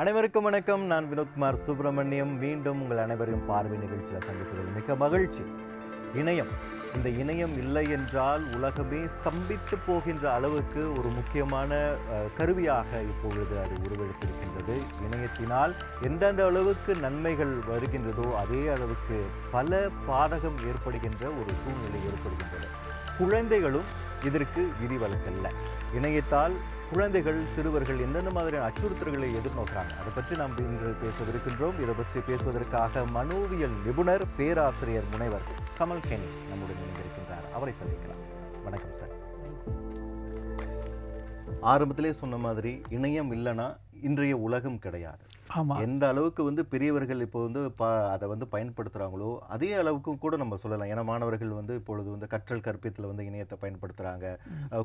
அனைவருக்கும் வணக்கம். நான் வினோத்குமார் சுப்பிரமணியம். மீண்டும் உங்கள் அனைவரையும் பார்வை நிகழ்ச்சியில் சந்திப்பதில் மிக மகிழ்ச்சி. இணையம். இந்த இணையம் இல்லை என்றால் உலகமே ஸ்தம்பித்து போகின்ற அளவுக்கு ஒரு முக்கியமான கருவியாக இப்பொழுது அது உருவெடுத்திருக்கின்றது. இணையத்தினால் எந்தெந்த அளவுக்கு நன்மைகள் வருகின்றதோ அதே அளவுக்கு பல பாதகம் ஏற்படுகின்ற ஒரு சூழ்நிலை ஏற்படுகின்றது குழந்தைகளும் இதற்கு விதிவழக்கல்ல இணையத்தால் குழந்தைகள் சிறுவர்கள் எந்தெந்த மாதிரியான அச்சுறுத்தல்களை எதிர்நோக்கிறாங்க? அதை பற்றி நாம் இன்று பேசவிருக்கின்றோம். இதை பற்றி பேசுவதற்காக மனோவியல் நிபுணர் பேராசிரியர் முனைவர் கமல் கெனி நம்முடன் இணைந்திருக்கின்றார். அவரை சந்திக்கலாம். வணக்கம் சார். ஆரம்பத்திலே சொன்ன மாதிரி இணையம் இல்லைன்னா இன்றைய உலகம் கிடையாது. ஆமாம் எந்த அளவுக்கு வந்து பெரியவர்கள் இப்போ வந்து ப அதை வந்து பயன்படுத்துகிறாங்களோ அதே அளவுக்கும் கூட நம்ம சொல்லலாம். ஏன்னா மாணவர்கள் வந்து இப்பொழுது வந்து கற்றல் கற்பித்தில் வந்து இணையத்தை பயன்படுத்துகிறாங்க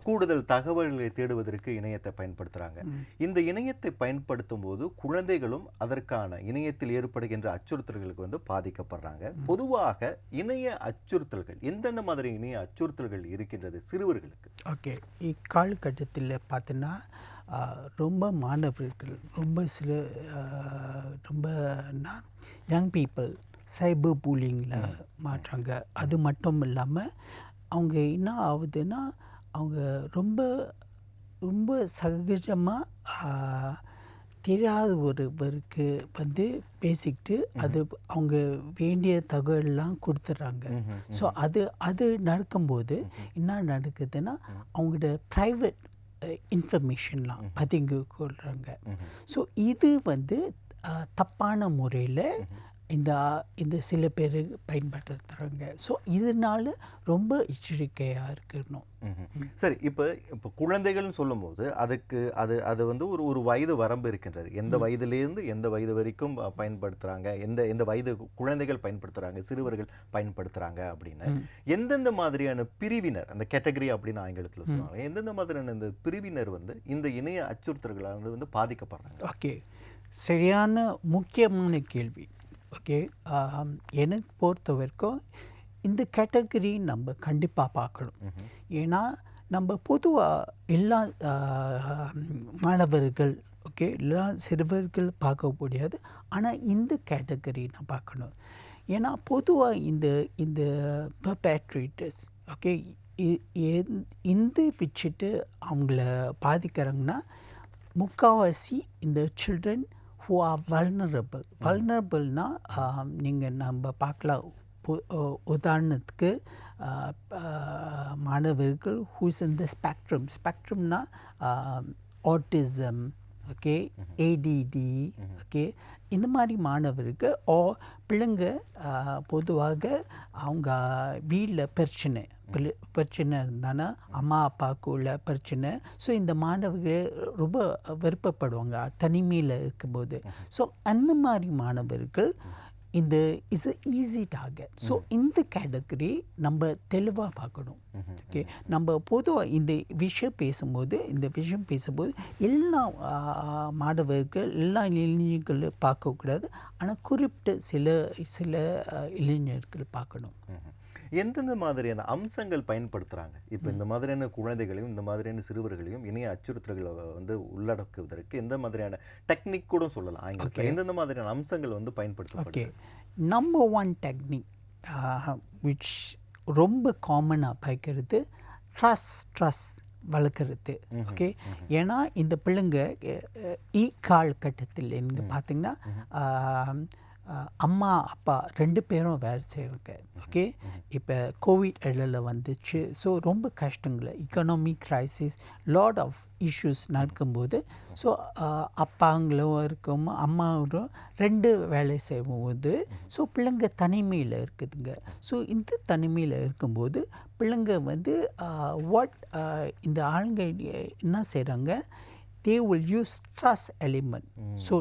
கூடுதல் தகவல்களை தேடுவதற்கு இணையத்தை பயன்படுத்துகிறாங்க இந்த இணையத்தை பயன்படுத்தும் போது குழந்தைகளும் அதற்கான இணையத்தில் ஏற்படுகின்ற அச்சுறுத்தல்களுக்கு வந்து பாதிக்கப்படுறாங்க. பொதுவாக இணைய அச்சுறுத்தல்கள் எந்தெந்த மாதிரி இணைய அச்சுறுத்தல்கள் இருக்கின்றது சிறுவர்களுக்கு? ஓகே. இக்காலகட்டத்தில் பார்த்தோன்னா ஆ, ரொம்ப மாணவர்கள் ரொம்ப சில ரொம்ப யங் பீப்புள் சைபர் பூலிங்கில் மாட்டுறாங்க அது மட்டும் இல்லாமல் அவங்க என்ன ஆகுதுன்னா அவங்க ரொம்ப ரொம்ப சகஜமாக தெரியாத ஒருவருக்கு வந்து பேசிக்கிட்டு அது அவங்க வேண்டிய தகவல்லாம் கொடுத்துட்றாங்க. ஸோ அது அது நடக்கும்போது என்ன நடக்குதுன்னா அவங்களோட ப்ரைவேட் இன்ஃபர்மேஷன்லாம் பதுங்கி கொள்கிறாங்க ஸோ இது வந்து தப்பான முறையில் இந்த இந்த சில பேர் பயன்படுத்துகிறாங்க ஸோ இதனால ரொம்ப எச்சரிக்கையாக இருக்கணும். சரி இப்போ இப்போ குழந்தைகள்னு சொல்லும்போது அதுக்கு அது அது வந்து ஒரு ஒரு வயது வரம்பு இருக்கின்றது. எந்த வயதிலேருந்து எந்த வயது வரைக்கும் அஹ், பயன்படுத்துறாங்க? எந்த எந்த வயது குழந்தைகள் பயன்படுத்துறாங்க? சிறுவர்கள் பயன்படுத்துறாங்க அப்படின்னு. எந்தெந்த மாதிரியான பிரிவினர் அந்த கேட்டகரி அப்படின்னு ஆங்கிலத்தில் சொல்லுவாங்க. எந்தெந்த மாதிரியான இந்த பிரிவினர் வந்து இந்த இணைய அச்சுறுத்தல்களால் வந்து வந்து பாதிக்கப்படுறாங்க? ஓகே. சரியான முக்கியமான கேள்வி. ஓகே எனக்கு பொறுத்த வரைக்கும் இந்த கேட்டகரி நம்ம கண்டிப்பாக பார்க்கணும். ஏன்னா நம்ம பொதுவாக எல்லா மாணவர்கள் ஓகே எல்லா சிறுவர்கள் பார்க்க முடியாது. ஆனால் இந்த கேட்டகரி நான் பார்க்கணும். ஏன்னா பொதுவாக இந்த இந்த பர்பேட்ரேட்டர்ஸ் ஓகே இந்த வச்சுட்டு அவங்கள பாதிக்கிறாங்கன்னா முக்கால்வாசி இந்த சில்ட்ரன் ஹூ ஆர் வல்னரபிள் வல்னரபிள்னால் நீங்கள் நம்ம பார்க்கலாம். உதாரணத்துக்கு மாணவர்கள் ஹூஸ் இந்த ஸ்பெக்ட்ரம் ஸ்பெக்ட்ரம்னா ஆட்டிசம் ஓகே ஏடிடி ஓகே இந்த மாதிரி மாணவர்கள் ஓ பிள்ளைங்க பொதுவாக அவங்க வீட்டில் பிரச்சனை பிரச்சனை இருந்தானா அம்மா அப்பாவுக்கு உள்ள பிரச்சனை. ஸோ இந்த மாணவர்கள் ரொம்ப விருப்பப்படுவாங்க தனிமையில் இருக்கும்போது. ஸோ அந்த மாதிரி மாணவர்கள் இந்த இஸ் ஈஸி டார்கெட் ஸோ இந்த கேட்டகரி நம்ம தெளிவாக பார்க்கணும். ஓகே நம்ம பொதுவாக இந்த விஷயம் பேசும்போது இந்த விஷயம் பேசும்போது எல்லா மாணவர்கள் எல்லா இளைஞர்களும் பார்க்கக்கூடாது. ஆனால் குறிப்பிட்ட சில சில இளைஞர்கள் பார்க்கணும். ம்ஹும். எந்தெந்த மாதிரியான அம்சங்கள் பயன்படுத்துறாங்க? இப்போ இந்த மாதிரியான குழந்தைகளையும் இந்த மாதிரியான சிறுவர்களையும் இணைய அச்சுறுத்தல்களை வந்து உள்ளடக்குவதற்கு எந்த மாதிரியான டெக்னிக் கூட சொல்லலாம். ஆங்கிலத்தில் எந்தெந்த மாதிரியான அம்சங்கள் வந்து பயன்படுத்தப்படுது? நம்பர் ஒன் டெக்னிக் விச் ரொம்ப காமனாக பார்க்கறது ட்ரஸ்ட் ட்ரஸ்ட் வளர்க்குறது. ஓகே. ஏன்னா இந்த பிள்ளைங்க ஈ காலகட்டத்தில் நீங்கள் பார்த்தீங்கன்னா அம்மா அப்பா ரெண்டு பேரும் வேலை செய்கிறாங்க ஓகே இப்போ கோவிட் இடையில வந்துச்சு. ஸோ ரொம்ப கஷ்டங்கள். Economy crisis lot of issues நடக்கும்போது ஸோ அப்பாங்களும் இருக்கும் அம்மாவும் ரெண்டு வேலை செய்யும்போது ஸோ பிள்ளைங்க தனிமையில் இருக்குதுங்க. ஸோ இந்த தனிமையில் இருக்கும்போது பிள்ளைங்க வந்து வாட் இந்த ஆளுங்க என்ன செய்கிறாங்க they will use trust element so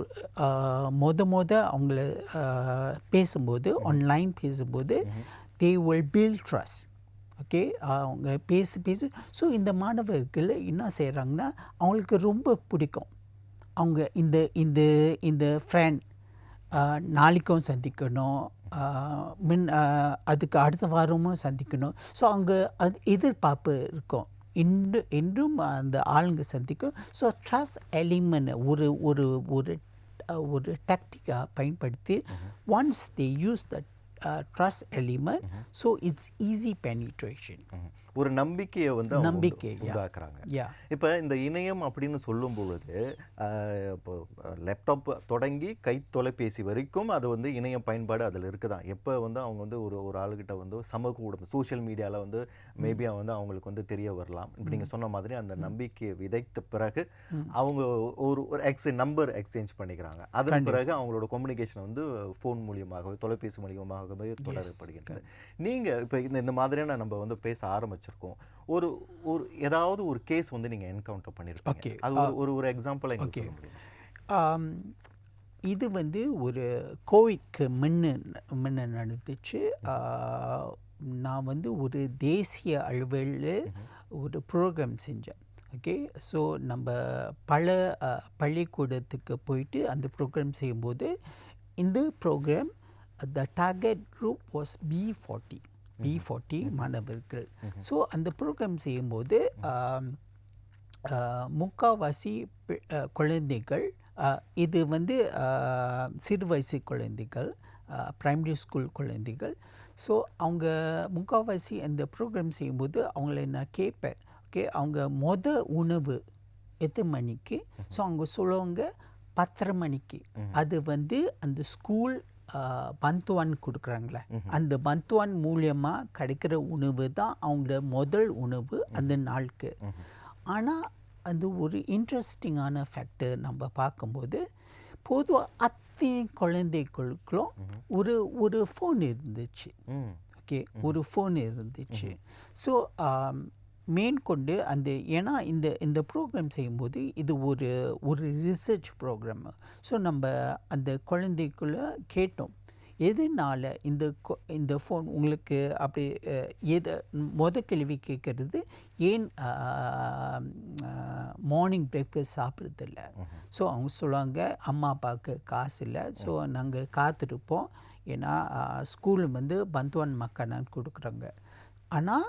மொத மொத அவங்கள ஆஹ், பேசும்போது ஆன்லைன் பேசும்போது they will feel trust okay அவங்க பேசி பேசி ஸோ இந்த மாணவர்கள் என்ன செய்கிறாங்கன்னா அவங்களுக்கு ரொம்ப பிடிக்கும். அவங்க இந்த இந்த இந்த ஃப்ரெண்ட் நாளைக்கும் சந்திக்கணும். ஆஹ், மின் அதுக்கு அடுத்த வாரமும் சந்திக்கணும். ஸோ அவங்க அது எதிர்பார்ப்பு இருக்கும். இன்று இன்றும் அந்த ஆளுங்க சந்திக்கும். ஸோ ட்ரஸ்ட் எலிமெண்ட் ஒரு ஒரு ஒரு ஒரு டேக்டிக்காக பயன்படுத்தி once they use the trust element so it's easy penetration. ஒரு நம்பிக்கையை வந்து நம்பிக்கை. உண்டாக்குறாங்க. இப்போ இந்த இணையம் அப்படின்னு சொல்லும் பொழுது ஆஹ், இப்போ லேப்டாப் தொடங்கி கை தொலைபேசி வரைக்கும் அது வந்து இணையம் பயன்பாடு அதில் இருக்குதான். எப்போ வந்து அவங்க வந்து ஒரு ஒரு ஆளுகிட்ட வந்து சமூக ஊடகம் சோஷியல் மீடியாவில் வந்து மேபி வந்து அவங்களுக்கு வந்து தெரிய வரலாம். இப்போ நீங்கள் சொன்ன மாதிரி அந்த நம்பிக்கையை விதைத்த பிறகு அவங்க ஒரு ஒரு எக்ஸ்சேஞ்ச் நம்பர் எக்ஸ்சேஞ்ச் பண்ணிக்கிறாங்க. அதன் பிறகு அவங்களோட கம்யூனிகேஷன் வந்து ஃபோன் மூலியமாகவே தொலைபேசி மூலியமாகவே தொடரப்படுகின்றது நீங்கள் இப்போ இந்த இந்த மாதிரியான நம்ம வந்து பேச ஆரம்பிச்சிருக்கோம் ஒரு ஒரு ஏதாவது ஒரு கேஸ் வந்து நீங்கள் என்கவுண்டர் பண்ணியிருக்கீங்க Okay. அது ஒரு ஒரு ஒரு எக்ஸாம்பிள் ஆம், இது வந்து ஒரு கோவிட்க்கு முன்ன முன்ன நடந்துச்சு. நான் வந்து ஒரு தேசிய அளவில் ஒரு ப்ரோக்ராம் செஞ்சேன். ஓகே ஸோ நம்ம பல பள்ளிக்கூடத்துக்கு போயிட்டு அந்த ப்ரோக்ராம் செய்யும்போது இந்த program the target group was B forty B forty மாணவர்கள். ஸோ அந்த ப்ரோக்ராம் செய்யும்போது ஆஹ் குழந்தைகள் இது வந்து சிறு வயசு குழந்தைகள் ப்ரைமரி ஸ்கூல் குழந்தைகள். ஸோ அவங்க முக்காவாசி அந்த ப்ரோக்ராம் செய்யும்போது அவங்கள நான் கேட்பேன். ஓகே அவங்க மொத உணவு எத்தனை மணிக்கு? ஸோ அவங்க சொல்லுவாங்க பத்தரை மணிக்கு. அது வந்து அந்த ஸ்கூல் பந்துவான் கொடுக்குறாங்களே. அந்த பந்துவான் மூலியமாக கிடைக்கிற உணவு தான் அவங்களோட முதல் உணவு அந்த நாளுக்கு. ஆனால் அந்த ஒரு இன்ட்ரெஸ்டிங்கான ஃபேக்டர் நம்ம பார்க்கும்போது பொதுவாக அத்தனை குழந்தைகளுக்கும் ஒரு ஒரு ஃபோன் இருந்துச்சு. ஓகே ஒரு ஃபோன் இருந்துச்சு. ஸோ மேற்கொண்டு அந்த ஏன்னா இந்த இந்த ப்ரோக்ராம் செய்யும்போது இது ஒரு ஒரு ரிசர்ச் ப்ரோக்ராம் ஸோ நம்ம அந்த குழந்தைக்குள்ள கேட்டோம். எதனால இந்த இந்த ஃபோன் உங்களுக்கு அப்படி எது மொத கேள்வி கேட்குறது ஏன் மார்னிங் பிரேக்ஃபாஸ்ட் சாப்பிட்றதில்ல? ஸோ அவங்க சொல்லுவாங்க அம்மா அப்பாவுக்கு காசு இல்லை. ஸோ நாங்கள் காத்திருப்போம். ஏன்னா ஸ்கூல் வந்து பந்துவான் மக்கானான்னு கொடுக்குறாங்க. ஆனால்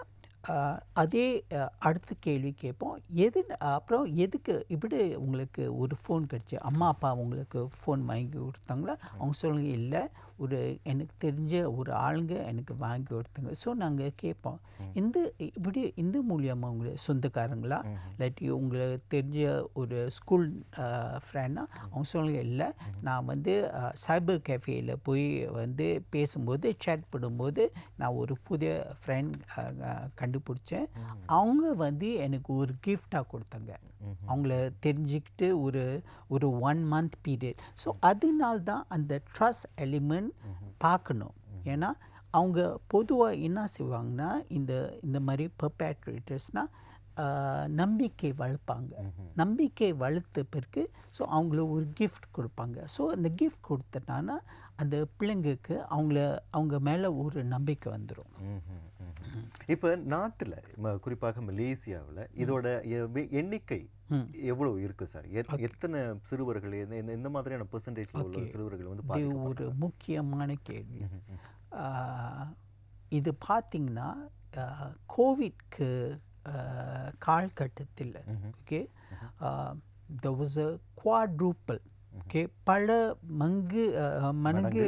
அதே அடுத்த கேள்வி கேட்போம். எது அப்புறம் எதுக்கு இப்படி உங்களுக்கு ஒரு ஃபோன் கிடச்சி? அம்மா அப்பா உங்களுக்கு ஃபோன் வாங்கி கொடுத்தாங்களா? அவங்க சொல்லுங்க இல்லை ஒரு எனக்கு தெரிஞ்ச ஒரு ஆளுங்க எனக்கு வாங்கி கொடுத்தாங்க. ஸோ நாங்கள் கேட்போம். இந்த இப்படி இந்த மூலியமாக உங்களுக்கு சொந்தக்காரங்களா? இல்லாட்டி உங்களுக்கு தெரிஞ்ச ஒரு ஸ்கூல் ஃப்ரெண்டா அவங்க சொல்லுங்க இல்லை நான் வந்து சைபர் கேஃபேயில் போய் வந்து பேசும்போது சேட் பண்ணும்போது நான் ஒரு புதிய ஃப்ரெண்ட் கண்டுபிடிச்சேன். அவங்க வந்து எனக்கு ஒரு கிஃப்டாக கொடுத்தாங்க. அவங்கள தெரிஞ்சுக்கிட்டு ஒரு ஒரு ஒன் மந்த் பீரியட் ஸோ அதனால தான் அந்த ட்ரஸ்ட் எலிமெண்ட் பார்க்கணும். ஏன்னா அவங்க பொதுவாக என்ன செய்வாங்கன்னா இந்த இந்த மாதிரி பர்பேட்ரேட்டர்ஸ்னால் நம்பிக்கை வளர்ப்பாங்க. நம்பிக்கை வளர்த்த பிறகு ஸோ அவங்கள ஒரு கிஃப்ட் கொடுப்பாங்க. ஸோ அந்த கிஃப்ட் கொடுத்தனால அந்த பிள்ளைங்களுக்கு அவங்கள அவங்க மேலே ஒரு நம்பிக்கை வந்துடும் இப்போ நாட்டில் குறிப்பாக மலேசியாவில் இதோட எண்ணிக்கை எவ்வளவு இருக்கு சார்? எத்- எத்தனை சிறுவர்கள் எந்த- மாதிரியான பெர்சன்டேஜ்ல உள்ள சிறுவர்கள் வந்து? ஒரு முக்கியமான கேள்வி. இது பார்த்திங்கன்னா கோவிட்க்கு காலகட்டத்தில் okay? The was a quadruple okay? பல மங்கு மடங்கு.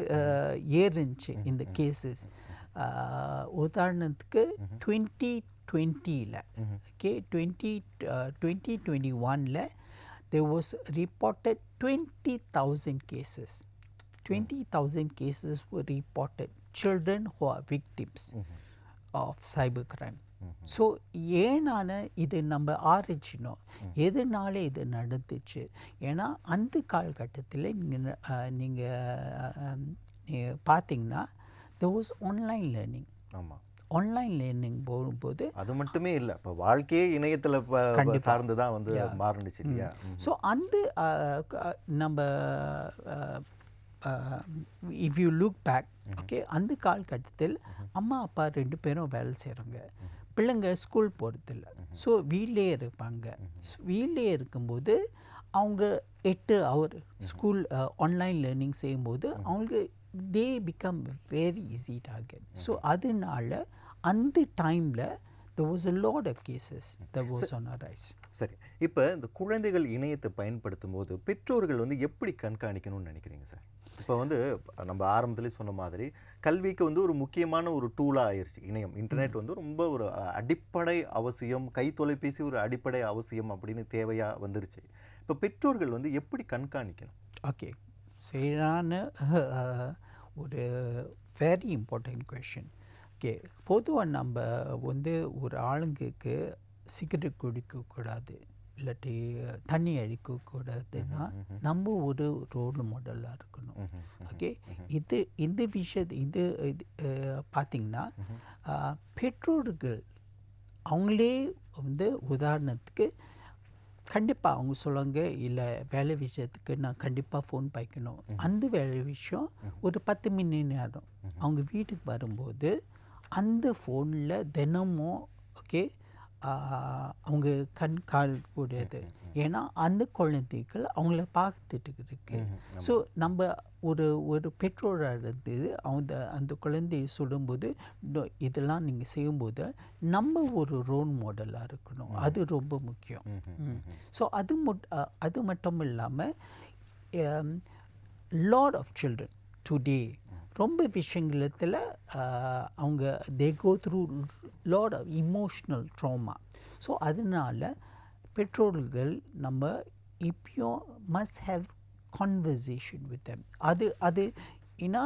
ஏறுச்சு இந்த கேசஸ் உதாரணத்துக்கு டுவெண்ட்டி டுவெண்ட்டியில் ஓகே டுவெண்ட்டி டுவெண்ட்டி டுவெண்ட்டி ஒனில் there was reported 20,000 cases. 20,000 cases were reported. Children who are victims of cybercrime. So ஏனான இது நம்ம ஆராய்ச்சினோம் எதனால இது நடந்துச்சு ஏன்னா அந்த காலகட்டத்தில் நீங்கள் பார்த்தீங்கன்னா was ஆன்லைன் லேர்னிங் ஆமா. ஆன்லைன் லேர்னிங் போகும்போது அது மட்டுமே இல்ல. இப்ப வாழ்க்கையே இணையத்துல சார்ந்து தான் வந்து மாறுனுச்சு இல்லையா. ஸோ அந்த நம்ம if you look back okay அந்த காலகட்டத்தில் அம்மா அப்பா ரெண்டு பேரும் வேலை செய்கிறாங்க பிள்ளைங்க ஸ்கூல் போகிறதில்ல ஸோ வீட்டிலே இருப்பாங்க. வீட்டிலே இருக்கும்போது அவங்க எட்டு ஹவர் ஸ்கூல் ஆன்லைன் லேர்னிங் செய்யும்போது அவங்களுக்கு they become very easy target so அதனால அந்த டைமில் there was a lot of cases that was on our rise. சரி. இப்போ இந்த குழந்தைகள் இணையத்தை பயன்படுத்தும் போது பெற்றோர்கள் வந்து எப்படி கண்காணிக்கணும்னு நினைக்கிறீங்க சார்? இப்போ வந்து நம்ம ஆரம்பத்திலே சொன்ன மாதிரி கல்விக்கு வந்து ஒரு முக்கியமான ஒரு டூலாக ஆயிடுச்சு இணையம் இன்டர்நெட் வந்து ரொம்ப ஒரு அடிப்படை அவசியம் கை தொலைபேசி ஒரு அடிப்படை அவசியம் அப்படின்னு தேவையாக வந்துருச்சு. இப்போ பெற்றோர்கள் வந்து எப்படி கண்காணிக்கணும்? ஓகே சரியான ஒரு வெரி இம்பார்ட்டன்ட் கொஷின் ஓகே பொதுவாக நம்ம வந்து ஒரு ஆளுங்களுக்கு சிகரெட் குடிக்கக்கூடாது இல்லாட்டி தண்ணி அடிக்கக்கூடாதுன்னா நம்ம ஒரு ரோல் மாடலாக இருக்கணும். ஓகே இது இந்த விஷயத்து இது இது பார்த்திங்கன்னா பெற்றோர்கள் அவங்களே வந்து உதாரணத்துக்கு கண்டிப்பாக அவங்க சொல்லுவாங்க இல்லை வேலை விஷயத்துக்கு நான் கண்டிப்பாக ஃபோன் பாய்க்கணும் அந்த வேலை விஷயம் ஒரு பத்து மணி நேரம். அவங்க வீட்டுக்கு வரும்போது அந்த ஃபோனில் தினமும் ஓகே அவங்க கண் காணக்கூடியது ஏன்னா அந்த குழந்தைகள் அவங்கள பார்த்துட்டு இருக்கு. ஸோ நம்ம ஒரு ஒரு பெற்றோராக இருந்து அந்த அந்த குழந்தையை சொல்லும்போது "No, இதெல்லாம் நீங்கள் செய்யும்போது நம்ம ஒரு ரோல் மாடலாக இருக்கணும். அது ரொம்ப முக்கியம். ஸோ அது மட் அது மட்டும் இல்லாமல் லாட் ஆஃப் சில்ட்ரன் டுடே ரொம்ப விஷயங்களத்தில் அவங்க they go through lot of emotional trauma so அதனால் பெற்றோர்கள் நம்ம இப்பயும் must have conversation with them. அது அது ஏன்னா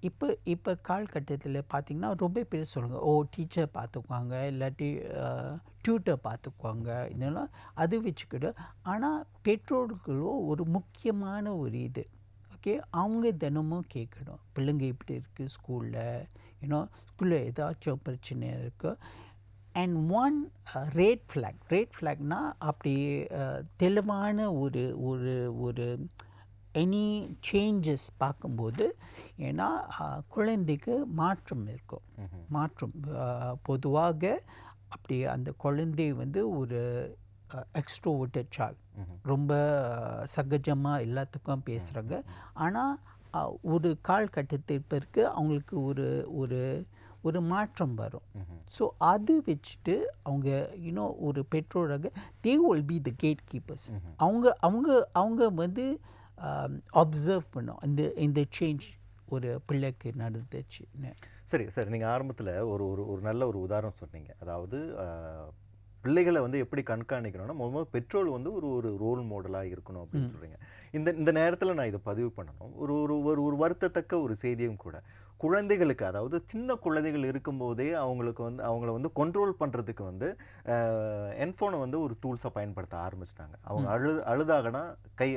இப்போ இப்போ காலகட்டத்தில் பார்த்தீங்கன்னா ரொம்ப பேர் சொல்லுங்கள் ஓ டீச்சர் பார்த்துக்குவாங்க இல்லாட்டி டியூட்டர் பார்த்துக்குவாங்க இதெல்லாம் அது வச்சுக்கிட்டு ஆனால் பெற்றோர்களும் ஒரு முக்கியமான ஒரு இது. ஓகே அவங்க தினமும் கேட்கணும். பிள்ளைங்க இப்படி இருக்குது ஸ்கூலில் யூனோ ஸ்கூலில் ஏதாச்சும் பிரச்சனை இருக்குது and one red flag red ஃப்ளாக்னா அப்படி அஹ், தெளிவான ஒரு ஒரு ஒரு எனி சேஞ்சஸ் பார்க்கும்போது ஏன்னா அஹ், குழந்தைக்கு மாற்றம் இருக்கும். மாற்றம் அஹ், பொதுவாக அப்படி அந்த குழந்தை வந்து ஒரு எக்ஸ்ட்ரோவர்டட் சால் ரொம்ப சகஜமாக எல்லாத்துக்கும் பேசுகிறாங்க ஆனால் ஒரு காலகட்டத்திற்கு பிறகு அவங்களுக்கு ஒரு ஒரு ஒரு மாற்றம் வரும். ஸோ அது வச்சுட்டு அவங்க இன்னும் ஒரு பெற்றோராக they will be the gatekeepers அவங்க அவங்க அவங்க வந்து அப்சர்வ் பண்ணும். இந்த இந்த சேஞ்ச் ஒரு பிள்ளைக்கு நடந்துச்சுன்னு. சரி சரி. நீங்கள் ஆரம்பத்தில் ஒரு ஒரு ஒரு நல்ல ஒரு உதாரணம் சொன்னீங்க. அதாவது பிள்ளைகளை வந்து எப்படி கண்காணிக்கணும்னா முதல்ல பெற்றோர் வந்து ஒரு ஒரு ரோல் மாடலாக இருக்கணும் அப்படின்னு சொல்கிறீங்க இந்த இந்த நேரத்தில் நான் இதை பதிவு பண்ணணும். ஒரு ஒரு ஒரு ஒரு வருத்தத்தக்க ஒரு செய்தியும் கூட. குழந்தைகளுக்கு அதாவது சின்ன குழந்தைகள் இருக்கும்போதே அவங்களுக்கு வந்து அவங்கள வந்து கண்ட்ரோல் பண்ணுறதுக்கு வந்து என்ஃபோனை வந்து ஒரு டூல்ஸாக பயன்படுத்த ஆரம்பிச்சிட்டாங்க. அவங்க அழு அழுதாகனா கை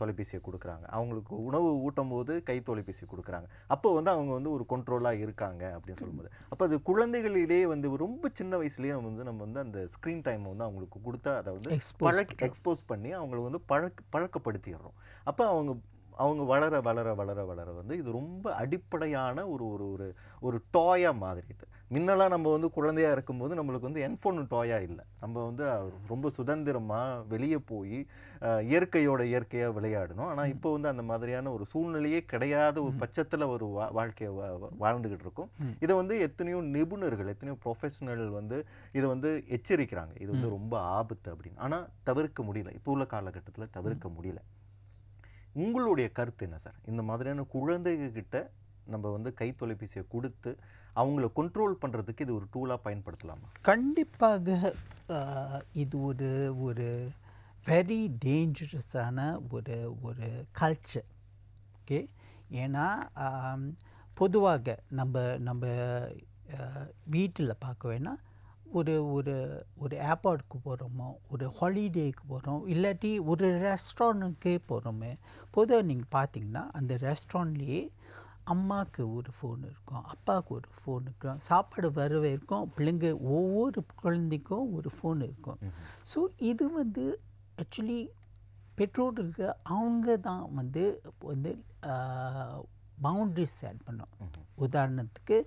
தொலைபேசியை கொடுக்குறாங்க. அவங்களுக்கு உணவு ஊட்டும் போது கை தொலைபேசி கொடுக்குறாங்க. அப்போ வந்து அவங்க வந்து ஒரு கண்ட்ரோலாக இருக்காங்க அப்படின்னு சொல்லும்போது. அப்போ அது குழந்தைகளிடையே வந்து ரொம்ப சின்ன வயசுலேயே நம்ம வந்து நம்ம வந்து அந்த ஸ்க்ரீன் டைம் வந்து அவங்களுக்கு கொடுத்தா அதை வந்து பழக்க எக்ஸ்போஸ் பண்ணி அவங்கள வந்து பழக்க பழக்கப்படுத்திடுறோம். அப்போ அவங்க அவங்க வளர வளர வளர வளர வந்து இது ரொம்ப அடிப்படையான ஒரு ஒரு ஒரு ஒரு டாயாக மாறிடுது. முன்னெல்லாம் நம்ம வந்து குழந்தையா இருக்கும்போது நம்மளுக்கு வந்து என்ஃபோன் டாயா இல்லை. நம்ம வந்து ரொம்ப சுதந்திரமாக வெளியே போய் இயற்கையோட இயற்கையாக விளையாடணும். ஆனால் இப்போ வந்து அந்த மாதிரியான ஒரு சூழ்நிலையே கிடையாத ஒரு பட்சத்தில் ஒரு வா வாழ்க்கையை வா- வா- வாழ்ந்துகிட்டு இருக்கோம். இதை வந்து எத்தனையோ நிபுணர்கள் எத்தனையோ ப்ரொஃபஷனல் வந்து இதை வந்து எச்சரிக்கிறாங்க. இது வந்து ரொம்ப ஆபத்து அப்படின்னு. ஆனால் தவிர்க்க முடியல. இப்போ உள்ள காலகட்டத்தில் தவிர்க்க முடியல. உங்களுடைய கருத்து என்ன சார்? இந்த மாதிரியான குழந்தைகிட்ட நம்ம வந்து கை தொலைபேசியை கொடுத்து அவங்கள கண்ட்ரோல் பண்ணுறதுக்கு இது ஒரு டூலாக பயன்படுத்தலாமா? கண்டிப்பாக இது ஒரு ஒரு வெரி டேஞ்சரஸான ஒரு ஒரு கல்ச்சர் ஓகே ஏன்னா பொதுவாக நம்ம நம்ம வீட்டில் பார்க்க வேணால் ஒரு ஒரு ஒரு ஏர்போர்ட்டுக்கு போகிறோமோ ஒரு ஹாலிடேக்கு போகிறோம் இல்லாட்டி ஒரு ரெஸ்டாரண்ட்டுக்கே போகிறோமே பொதுவாக நீங்கள் பார்த்தீங்கன்னா அந்த ரெஸ்டாரண்ட்லேயே அம்மாவுக்கு ஒரு ஃபோன் இருக்கும் அப்பாவுக்கு ஒரு ஃபோன் இருக்கும் சாப்பாடு வர வரைக்கும் பிள்ளைங்க ஒவ்வொரு குழந்தைக்கும் ஒரு ஃபோன் இருக்கும். ஸோ இது வந்து ஆக்சுவலி பெற்றோர்களுக்கு அவங்க தான் வந்து வந்து பவுண்ட்ரிஸ் செட் பண்ணும். உதாரணத்துக்கு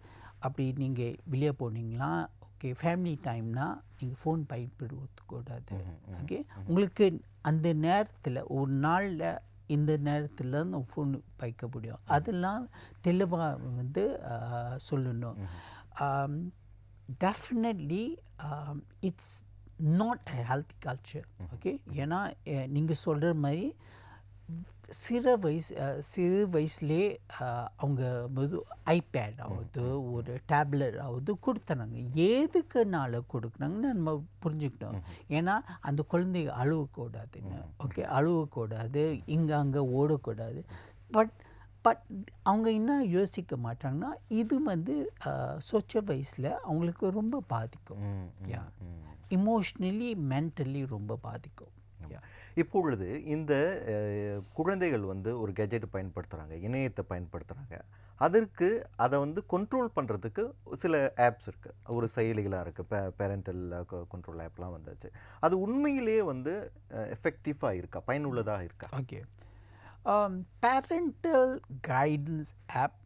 அப்படி நீங்கள் வெளியே போனீங்களா ஓகே ஃபேமிலி டைம்னா நீங்கள் ஃபோன் பயன்படுத்தக்கூடாது ஓகே உங்களுக்கு அந்த நேரத்தில் ஒரு நாளில் இந்த நேரத்தில் தான் ஃபோன் வைக்க முடியும். அதெல்லாம் தெளிவாக வந்து சொல்லணும். Definitely it's not a healthy culture okay ஏன்னா நீங்கள் சொல்கிற மாதிரி சிறு வயசு சிறு வயசுலே அவங்க வந்து ஐபேட் ஆகுது ஒரு டேப்லெட் ஆகுது கொடுத்துறாங்க எதுக்குனால கொடுக்குறாங்கன்னு நம்ம புரிஞ்சுக்கிட்டோம். ஏன்னா அந்த குழந்தை அழுவக்கூடாதுன்னு. ஓகே அழுவக்கூடாது இங்கே அங்கே ஓடக்கூடாது. பட் பட் அவங்க என்ன யோசிக்க மாட்டாங்கன்னா இது வந்து சொச்ச வயசில் அவங்களுக்கு ரொம்ப பாதிக்கும். யா. இமோஷ்னலி மென்டலி ரொம்ப பாதிக்கும். இப்பொழுது இந்த குழந்தைகள் வந்து ஒரு கெஜெட் பயன்படுத்துகிறாங்க இணையத்தை பயன்படுத்துகிறாங்க அதற்கு அதை வந்து கண்ட்ரோல் பண்ணுறதுக்கு சில ஆப்ஸ் இருக்குது ஒரு செயலிகளாக இருக்குது பே பேரண்டல் கண்ட்ரோல் ஆப்லாம் வந்தாச்சு. அது உண்மையிலேயே வந்து எஃபெக்டிவாக இருக்கா? பயனுள்ளதாக இருக்கா? ஓகே. பேரண்டல் கைடன்ஸ் ஆப்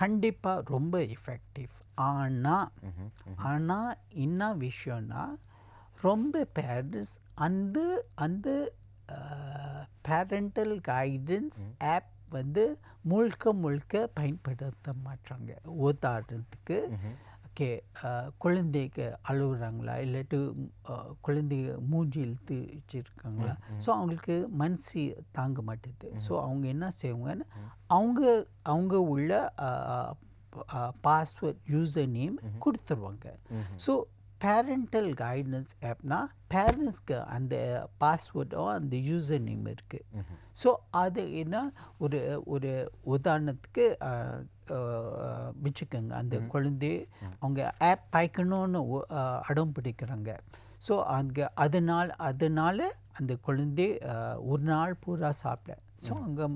கண்டிப்பாக ரொம்ப எஃபெக்டிவ் ஆனால் ஆனால் என்ன விஷயம்னா ரொம்ப பேரண்ட்ஸ் அந்த அந்த பேரண்டல் கைடன்ஸ் ஆப் வந்து முழுக்க முழுக்க பயன்படுத்த மாட்டாங்க. உதாரணத்துக்கு ஓகே குழந்தைக்கு அழுகுறாங்களா? இல்லாட்டி குழந்தைய மூஞ்சி இழுத்து வச்சுருக்காங்களா? ஸோ அவங்களுக்கு மனசு தாங்க மாட்டுது. ஸோ அவங்க என்ன செய்வாங்கன்னு அவங்க அவங்க உள்ள பாஸ்வேர்ட் யூசர் நேம் கொடுத்துருவாங்க. ஸோ பேரண்டல் கைடன்ஸ் ஆப்னா பேரண்ட்ஸ்க்கு அந்த பாஸ்வேர்டோ அந்த யூசர் நேம் இருக்குது ஸோ அது என்ன? ஒரு ஒரு உதாரணத்துக்கு வச்சுக்கோங்க. அந்த குழந்தை அவங்க ஆப் பாய்க்கணும்னு அடம் பிடிக்கிறாங்க. ஸோ அங்கே அதனால் அதனால் அந்த குழந்தை ஒரு நாள் பூரா சாப்பிட ஸோ அங்கே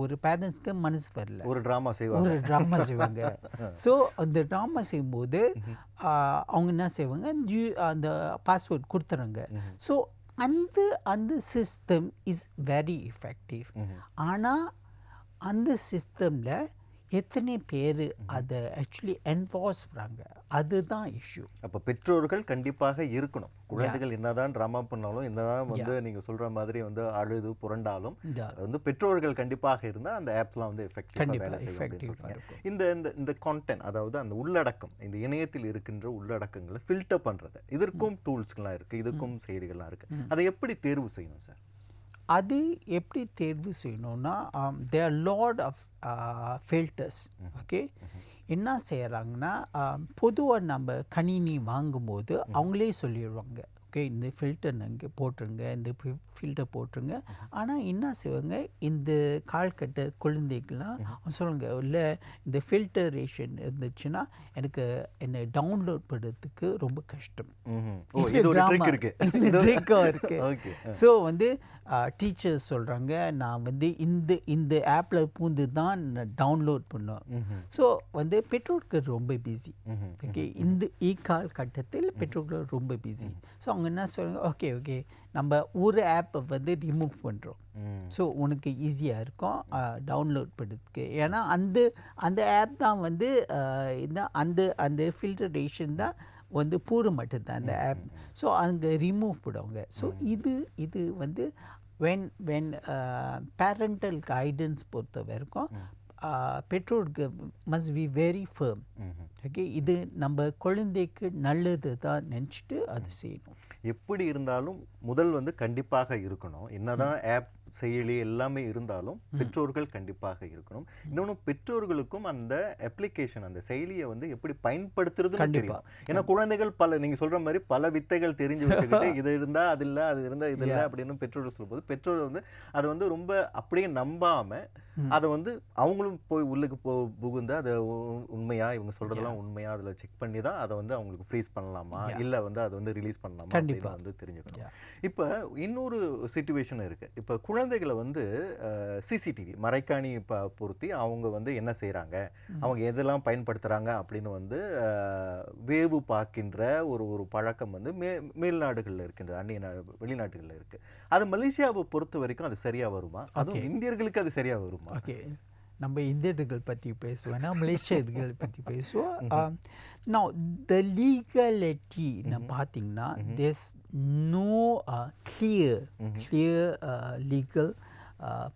ஒரு பேரண்ட்ஸ்க்கு மனசு வரல. ஒரு ட்ராமா செய்வாங்க. ஒரு ட்ராமா செய்வாங்க. ஸோ அந்த ட்ராமா செய்யும்போது அவங்க என்ன செய்வாங்க? அந்த பாஸ்வேர்ட் கொடுத்துறாங்க. ஸோ அந்த அந்த சிஸ்டம் இஸ் வெரி எஃபெக்டிவ் ஆனால் அந்த சிஸ்டமில் எத்தனை பேர் அதை ஆக்சுவலி என்ஃபோர்ஸ் பண்ணுறாங்க அதுதான் இஷ்யூ அப்போ பெற்றோர்கள் கண்டிப்பாக இருக்கணும். குழந்தைகள் என்னதான் ட்ராமா பண்ணாலும் என்னதான் வந்து நீங்க சொல்ற மாதிரி வந்து அழுது புரண்டாலும் வந்து பெற்றோர்கள் கண்டிப்பாக இருந்தால் அந்த ஆப்ஸ்லாம் வந்து எஃபெக்டிவாக கண்டிப்பா வேலை செய்யும். இந்த இந்த இந்த கான்டென்ட் அதாவது அந்த உள்ளடக்கம் இந்த இணையத்தில் இருக்கின்ற உள்ளடக்கங்களை ஃபில்டர் பண்றது. இதற்கும் டூல்ஸ்லாம் இருக்கு இதுக்கும் செயலிகள்லாம் இருக்கு. அதை எப்படி தேர்வு செய்யணும் சார் அது எப்படி தேர்வு செய்யணும்னா there lot of filters okay என்ன செய்கிறாங்கன்னா பொதுவாக நம்ம கணினி வாங்கும்போது அவங்களே சொல்லிடுவாங்க. ஓகே இந்த ஃபில்டர் நீங்கள் போட்டுருங்க இந்த ஃபில்டர் போட்டுருங்க. ஆனால் என்ன செய்வாங்க? இந்த கால்கட்ட குழந்தைகள்லாம் அவங்க சொல்லுவாங்க இல்லை இந்த ஃபில்டரேஷன் இருந்துச்சுன்னா எனக்கு என்னை டவுன்லோட் பண்ணுறதுக்கு ரொம்ப கஷ்டம். ட்ரிக்கும் இருக்கு. ஸோ வந்து டீச்சர்ஸ் சொல்கிறாங்க நான் வந்து இந்த இந்த ஆப்பில் பூந்து தான் டவுன்லோட் பண்ணுவேன். ஸோ வந்து பெற்றோருக்கு ரொம்ப பிஸி ஓகே இந்த இ கால் கட்டத்தில் பெற்றோர்கள் ரொம்ப பிஸி ஸோ அவங்க என்ன சொல்கிறாங்க ஓகே ஓகே நம்ம ஒரு ஆப்பை வந்து ரிமூவ் பண்ணுறோம் ஸோ உனக்கு ஈஸியாக இருக்கும். டவுன்லோட் பண்ணுறதுக்கு ஏன்னா அந்த அந்த ஆப் தான் வந்து இந்த அந்த அந்த ஃபில்டரேஷன் தான் வந்து பூர மட்டும்தான் அந்த ஆப் ஸோ அங்கே ரிமூவ் பண்ணுவாங்க ஸோ இது இது வந்து வென் வென் பேரண்டல் கைடன்ஸ் பொறுத்த வரைக்கும் பெற்றோருக்கு must be very firm okay இது நம்ம குழந்தைக்கு நல்லது தான் நினச்சிட்டு அது செய்யணும். எப்படி இருந்தாலும் முதல் வந்து கண்டிப்பாக இருக்கணும். என்னதான் ஆப் செயலி எல்லாமே இருந்தாலும் பெற்றோர்கள் கண்டிப்பாக இருக்கணும். இன்னொன்று பெற்றோர்களுக்கும் அந்த அப்ளிகேஷன் அந்த செயலியை வந்து எப்படி பயன்படுத்துறது கண்டிப்பா. தெரியும் ஏன்னா குழந்தைகள் பல நீங்க சொல்ற மாதிரி பல வித்தைகள் தெரிஞ்சு வச்சுக்கிட்டு இது இருந்தா அது இல்ல அது இருந்தா இது இல்ல அப்படின்னு பெற்றோர்கள் சொல்லும்போது பெற்றோர் வந்து அதை வந்து ரொம்ப அப்படியே நம்பாம அதை வந்து அவங்களும் போய் உள்ளுக்கு போ புகுந்து அதை உண்மையா இவங்க சொல்றதெல்லாம் உண்மையா அதுல செக் பண்ணி தான் அதை வந்து அவங்களுக்கு ஃப்ரீஸ் பண்ணலாமா? இல்ல வந்து அதை வந்து ரிலீஸ் பண்ணலாமா. அப்படின்னு வந்து தெரிஞ்சுக்கணும். இப்போ இன்னொரு சுச்சுவேஷன் இருக்கு. இப்போ குழந்தைகளை வந்து சிசிடிவி மறைக்காணி ப பொருத்தி அவங்க வந்து என்ன செய்றாங்க? அவங்க எதெல்லாம் பயன்படுத்துறாங்க அப்படின்னு வந்து வேவு பார்க்கின்ற ஒரு ஒரு பழக்கம் வந்து மே மேல்நாடுகளில் இருக்கின்றது. அந்நிய நா- வெளிநாட்டுகளில் இருக்கு. அது மலேசியாவை பொறுத்த வரைக்கும் அது சரியா வருமா? அதுவும் இந்தியர்களுக்கு அது சரியா வருமா? நம்ம இந்தியர்கள் பற்றி பேசுவேன்னா மலேசியர்கள் பற்றி பேசுவோம். நான் த லீகலிட்டி நான் பார்த்தீங்கன்னா there's no clear clear legal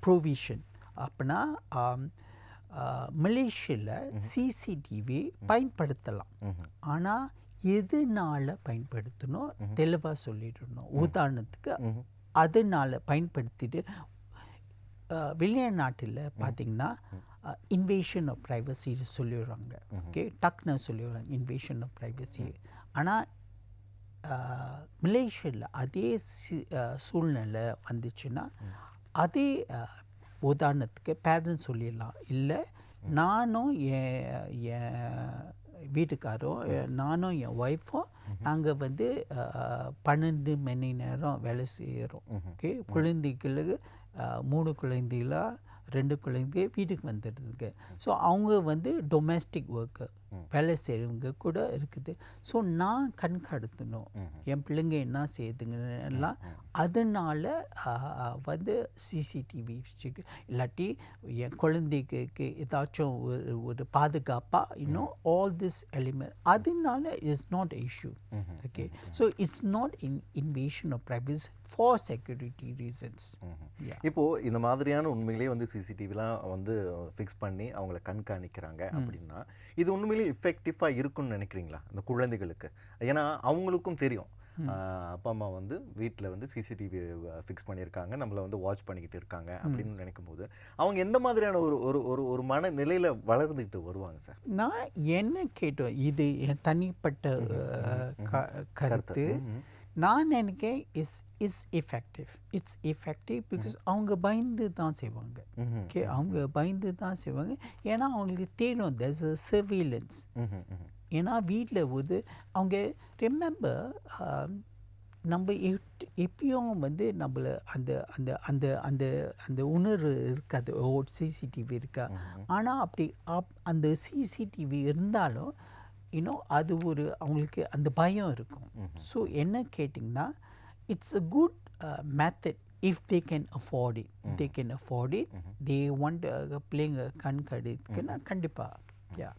provision அப்படின்னா மலேசியாவில் சிசிடிவி பயன்படுத்தலாம். ஆனால் எதனால பயன்படுத்தணும்? தெளிவாக சொல்லிடணும். உதாரணத்துக்கு அதனால பயன்படுத்திட்டு வெளிநாட்டில் பார்த்தீங்கன்னா இன்வேஷன் ஆஃப் ப்ரைவசி சொல்லிடுறாங்க. ஓகே டக்குன்னு சொல்லிடுறாங்க இன்வேஷன் ஆஃப் ப்ரைவசி ஆனால் மலேசியாவில் அதே சூழ்நிலை வந்துச்சுன்னா அதே உதாரணத்துக்கு பேரண்ட்ஸ் சொல்லிடலாம். இல்லை நானும் என் என் வீட்டுக்காரும் நானும் என் ஒய்ஃபும் நாங்கள் வந்து பன்னெண்டு மணி நேரம் வேலை செய்கிறோம் ஓகே குழந்தைகளுக்கு மூணு குழந்தைகளாக ரெண்டு குழந்தைய வீட்டுக்கு வந்துடுதுங்க. ஸோ அவங்க வந்து டொமேஸ்டிக் ஒர்க்கு வேலை கூட இருக்குது. ஸோ நான் கண்காணிக்கணும் என் பிள்ளைங்க என்ன செய்யுதுங்க எல்லாம் அதனால வந்து சிசிடிவி இல்லாட்டி என் குழந்தைக்கு ஏதாச்சும் ஒரு ஒரு பாதுகாப்பாக இன்னும் ஆல் திஸ் எலிமெண்ட் அதனால is not issue okay so it's not in invasion of privacy for security reasons இப்போ இந்த மாதிரியான உண்மையிலேயே வந்து சிசிடிவிலாம் வந்து ஃபிக்ஸ் பண்ணி அவங்கள கண்காணிக்கிறாங்க அப்படின்னா இது உண்மையிலேயே இஃபெக்டிவாக இருக்கும்னு நினைக்கிறீங்களா? அந்த குழந்தைகளுக்கு. ஏன்னா அவங்களுக்கும் தெரியும். அப்பா அம்மா வந்து வீட்டில் வந்து சிசிடிவி ஃபிக்ஸ் பண்ணியிருக்காங்க. நம்மளை வந்து வாட்ச் பண்ணிக்கிட்டு இருக்காங்க அப்படின்னு நினைக்கும் போது அவங்க எந்த மாதிரியான ஒரு ஒரு ஒரு ஒரு மனநிலையில் வளர்ந்துக்கிட்டு வருவாங்க சார்? நான் என்ன கேட்டோம்? இது என் தனிப்பட்ட கருத்து. நான் is is effective it's effective because அவங்க பயந்து தான் செய்வாங்க. ஓகே அவங்க பயந்து தான் செய்வாங்க. ஏன்னா அவங்களுக்கு தெரியும் there's a surveillance. ஏன்னா வீட்டில் ஒரு அவங்க ரிமெம்பர் நம்ம எட் எப்பயும் வந்து நம்மள அந்த அந்த அந்த அந்த அந்த உணர்வு இருக்காது. ஓ சிசிடிவி இருக்கா? ஆனால் அப்படி அப் அந்த சிசிடிவி இருந்தாலும் இன்னும் அது ஒரு அவங்களுக்கு அந்த பயம் இருக்கும். ஸோ என்ன கேட்டிங்கன்னா it's a good method if they can afford it they can afford it they want பிள்ளைங்க கண் கடிக்குன்னா கண்டிப்பாக யா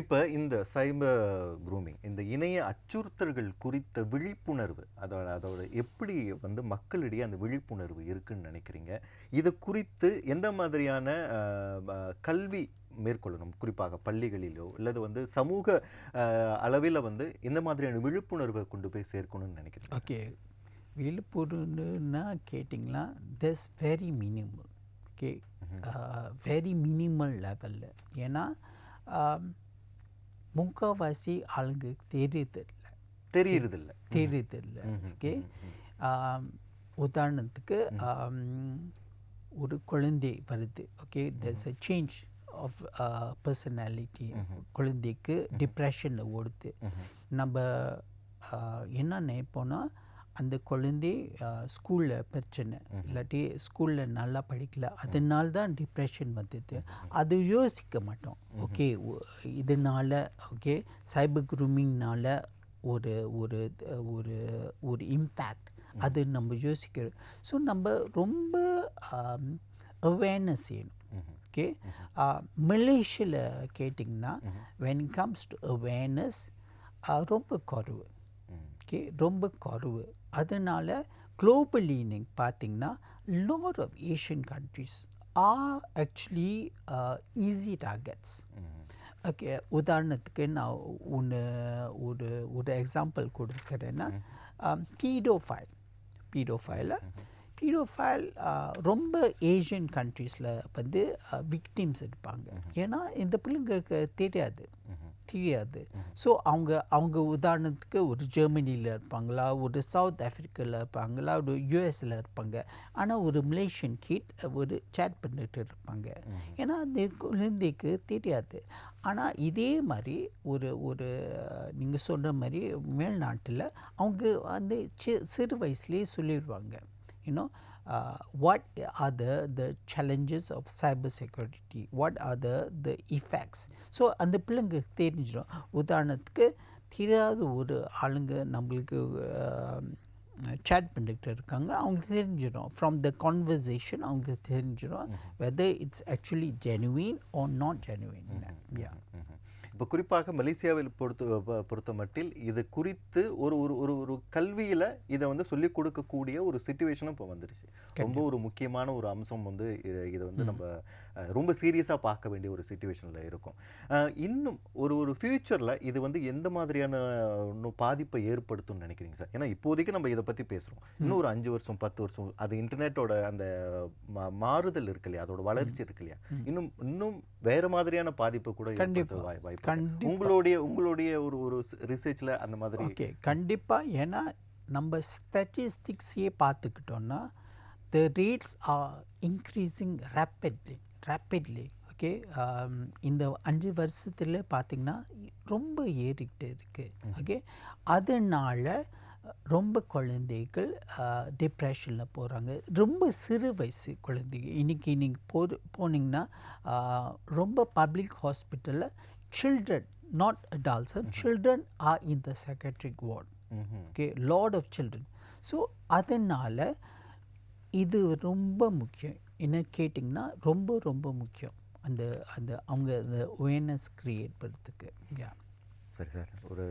இப்போ இந்த சைபர் க்ரூமிங் இந்த இணைய அச்சுறுத்தல்கள் குறித்த விழிப்புணர்வு அதோட அதோட எப்படி வந்து மக்களிடையே அந்த விழிப்புணர்வு இருக்குன்னு நினைக்கிறீங்க? இது குறித்து எந்த மாதிரியான கல்வி மேற்கொள்ளணும்? குறிப்பாக பள்ளிகளிலோ இல்லது வந்து சமூக அளவில் வந்து எந்த மாதிரியான விழிப்புணர்வை கொண்டு போய் சேர்க்கணும்னு நினைக்கிறீங்க? ஓகே. விழுப்புரம்னா கேட்டிங்கன்னா thus very minimal okay. Very minimal லெவலில் ஏன்னா முக்கால்வாசி ஆளுங்க தெரியறதில்ல. தெரியறதில்ல. தெரியறதில்ல. ஓகே? உதாரணத்துக்கு ஒரு குழந்தை வருது. Okay? there's a change of personality குழந்தைக்கு டிப்ரெஷனில் ஓடுது. நம்ம என்ன நினைப்போம்னா அந்த குழந்தை ஸ்கூலில் பிரச்சனை. இல்லாட்டி ஸ்கூலில் நல்லா படிக்கல. அதனால தான் டிப்ரெஷன் வந்தது. அது யோசிக்க மாட்டோம். ஓகே இதனால ஓகே சைபர் குரூமிங்னால ஒரு ஒரு ஒரு ஒரு இம்பேக்ட் அது நம்ம யோசிக்கிறோம். ஸோ நம்ம ரொம்ப அவேர்னஸ் செய்யணும் ஓகே மலேசியாவில் கேட்டிங்கன்னா வென் கம்ஸ் டு அவேர்னஸ் ரொம்ப குறைவு. ஓகே ரொம்ப குறைவு. அதனால் குளோபலி நீங்கள் பார்த்தீங்கன்னா lot of Asian countries are actually easy targets okay உதாரணத்துக்கு நான் ஒன்று ஒரு ஒரு எக்ஸாம்பிள் கொடுக்குறேன்னா பீடோஃபைல் பீடோஃபைல பீடோஃபைல் ரொம்ப ஏஷியன் கண்ட்ரீஸில் வந்து விக்டிம்ஸ் இருப்பாங்க. ஏன்னா இந்த பிள்ளைங்களுக்கு தெரியாது. தெரியாது. ஸோ அவங்க அவங்க உதாரணத்துக்கு ஒரு ஜெர்மனியில் இருப்பாங்களா ஒரு சவுத் ஆஃப்ரிக்காவில் இருப்பாங்களா ஒரு யூஎஸில் இருப்பாங்க. ஆனால் ஒரு மலேசியன் கிட் ஒரு சேட் பண்ணிட்டு இருப்பாங்க. ஏன்னா அந்த குழந்தைக்கு தெரியாது. ஆனால் இதே மாதிரி ஒரு ஒரு நீங்கள் சொல்கிற மாதிரி மேல்நாட்டில் அவங்க வந்து சிறு வயசுலேயே சொல்லிடுவாங்க. You know what are the the challenges of cyber security? What are the the effects? So அந்த பிள்ளைங்க தெரிஞ்சிடும். உதாரணத்துக்கு தெரியாத ஒரு ஆளுங்க நம்மளுக்கு சேட் பண்ணிக்கிட்டு இருக்காங்க. அவங்க தெரிஞ்சிடும். ஃப்ரம் த கான்வர்சேஷன் அவங்க தெரிஞ்சிடும். Whether it's actually genuine or not genuine yeah இப்போ குறிப்பாக மலேசியாவில் பொறுத்த பொறுத்த மட்டில் இது குறித்து ஒரு ஒரு ஒரு ஒரு கல்வியில் இதை வந்து சொல்லிக் கொடுக்கக்கூடிய ஒரு சுச்சுவேஷனும் இப்போ வந்துருச்சு. ரொம்ப ஒரு முக்கியமான ஒரு அம்சம் வந்து இதை வந்து நம்ம ரொம்ப சீரியஸாக பார்க்க வேண்டிய ஒரு சுச்சுவேஷனில் இருக்கும். இன்னும் ஒரு ஒரு ஃப்யூச்சரில் இது வந்து எந்த மாதிரியான இன்னும் பாதிப்பை ஏற்படுத்தும்னு நினைக்கிறீங்க சார்? ஏன்னா இப்போதைக்கு நம்ம இதை பற்றி பேசுகிறோம் இன்னும் ஒரு அஞ்சு வருஷம் பத்து வருஷம் அது இன்டர்நெட்டோட அந்த மாறுதல் இருக்கு இல்லையா? அதோட வளர்ச்சி இருக்கு இல்லையா? இன்னும் இன்னும் வேற மாதிரியான பாதிப்பு கூட வாய்ப்பு. உங்களுடைய உங்களுடைய ஒரு ஒரு ரிசர்ச்ல அந்த மாதிரி ஓகே கண்டிப்பாக ஏன்னா நம்ம ஸ்டாட்டிஸ்டிக்ஸையே பார்த்துக்கிட்டோன்னா the rates are increasing rapidly rapidly okay இந்த அஞ்சு வருஷத்தில் பார்த்திங்கன்னா ரொம்ப ஏறிக்கிட்டு இருக்குது ஓகே அதனால் ரொம்ப குழந்தைகள் டிப்ரெஷனில் போகிறாங்க ரொம்ப சிறு வயசு குழந்தைங்க. இன்றைக்கி நீங்கள் போ போனீங்கன்னா ரொம்ப பப்ளிக் ஹாஸ்பிட்டலில் children not adults children are in the psychiatric ward. Hmm. Okay lot of children so அதனால் இது ரொம்ப முக்கியம். என்ன கேட்டிங்கன்னா ரொம்ப ரொம்ப முக்கியம். அந்த அந்த அவங்க அந்த அவேர்னஸ் க்ரியேட் பண்ணுறதுக்கு யா சரி சார். ஒரு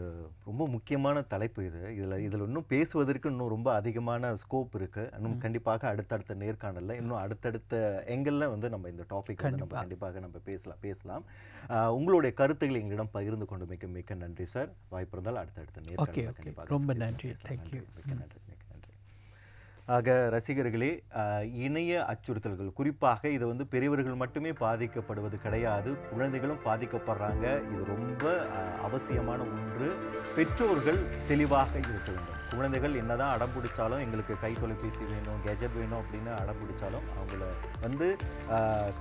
ரொம்ப முக்கியமான தலைப்பு இது. இதில் இதில் இன்னும் பேசுவதற்கு இன்னும் ரொம்ப அதிகமான ஸ்கோப் இருக்கு. இன்னும் கண்டிப்பாக அடுத்தடுத்த நேர்காணலில் இன்னும் அடுத்தடுத்த எங்கெல்லாம் வந்து நம்ம இந்த டாபிக் வந்து நம்ம கண்டிப்பாக நம்ம பேசலாம். பேசலாம் உங்களுடைய கருத்துக்களை எங்களிடம் பகிர்ந்து கொண்டு மிக்க மிக்க நன்றி சார். வாய்ப்பு இருந்தால் அடுத்தடுத்த okay. கண்டிப்பாக ரொம்ப. நன்றி. நன்றி. மிக்க நன்றி. ஆக ரசிகர்களே இணைய அச்சுறுத்தல்கள். குறிப்பாக இது வந்து பெரியவர்கள் மட்டுமே பாதிக்கப்படுவது கிடையாது. குழந்தைகளும் பாதிக்கப்படுறாங்க. இது ரொம்ப அவசியமான ஒன்று. பெற்றோர்கள் தெளிவாக இருக்க வேண்டும். குழந்தைகள் என்னதான் அடம் பிடிச்சாலும் எங்களுக்கு கை தொலைபேசி வேணும் கெஜெட் வேணும் அப்படின்னு அடம் பிடிச்சாலும் அவங்கள வந்து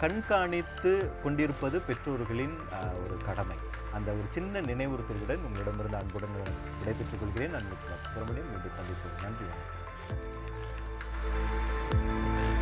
கண்காணித்து கொண்டிருப்பது பெற்றோர்களின் ஒரு கடமை. அந்த ஒரு சின்ன நினைவுறுத்தலுடன் உங்களிடமிருந்து அன்புடன் விடைபெற்றுக் கொள்கிறேன். நான் சுப்பிரமணியம் மீண்டும் சந்திப்போம். நன்றி うん。